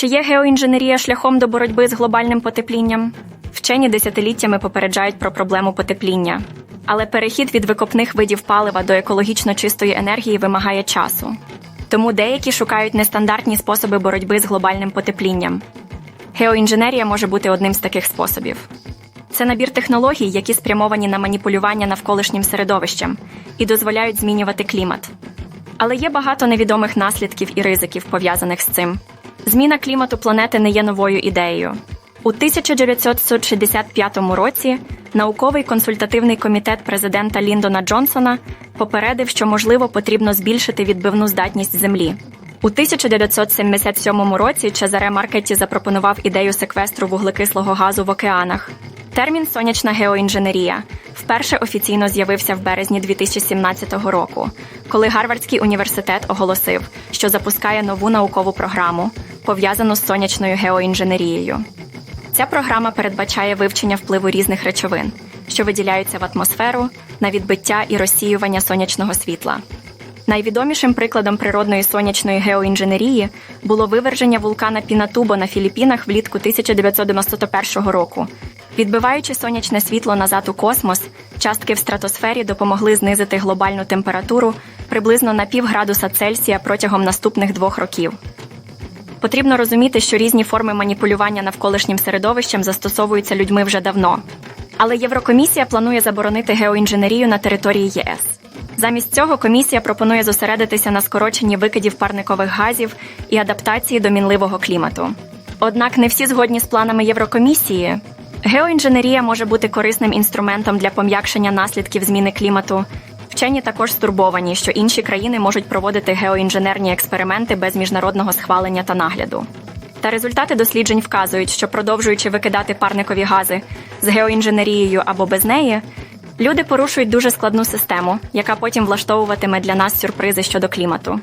Чи є геоінженерія шляхом до боротьби з глобальним потеплінням? Вчені десятиліттями попереджають про проблему потепління. Але перехід від викопних видів палива до екологічно чистої енергії вимагає часу. Тому деякі шукають нестандартні способи боротьби з глобальним потеплінням. Геоінженерія може бути одним з таких способів. Це набір технологій, які спрямовані на маніпулювання навколишнім середовищем і дозволяють змінювати клімат. Але є багато невідомих наслідків і ризиків, пов'язаних з цим. Зміна клімату планети не є новою ідеєю. У 1965 році науковий консультативний комітет президента Ліндона Джонсона попередив, що можливо потрібно збільшити відбивну здатність Землі. У 1977 році Чезаре Маркетті запропонував ідею секвестру вуглекислого газу в океанах. Термін сонячна геоінженерія вперше офіційно з'явився в березні 2017 року, коли Гарвардський університет оголосив, що запускає нову наукову програму, пов'язану з сонячною геоінженерією. Ця програма передбачає вивчення впливу різних речовин, що виділяються в атмосферу на відбиття і розсіювання сонячного світла. Найвідомішим прикладом природної сонячної геоінженерії було виверження вулкана Пінатубо на Філіппінах влітку 1991 року. Відбиваючи сонячне світло назад у космос, частки в стратосфері допомогли знизити глобальну температуру приблизно на пів градуса Цельсія протягом наступних двох років. Потрібно розуміти, що різні форми маніпулювання навколишнім середовищем застосовуються людьми вже давно. Але Єврокомісія планує заборонити геоінженерію на території ЄС. Замість цього комісія пропонує зосередитися на скороченні викидів парникових газів і адаптації до мінливого клімату. Однак не всі згодні з планами Єврокомісії. Геоінженерія може бути корисним інструментом для пом'якшення наслідків зміни клімату. Вчені також стурбовані, що інші країни можуть проводити геоінженерні експерименти без міжнародного схвалення та нагляду. Та результати досліджень вказують, що продовжуючи викидати парникові гази з геоінженерією або без неї, люди порушують дуже складну систему, яка потім влаштовуватиме для нас сюрпризи щодо клімату.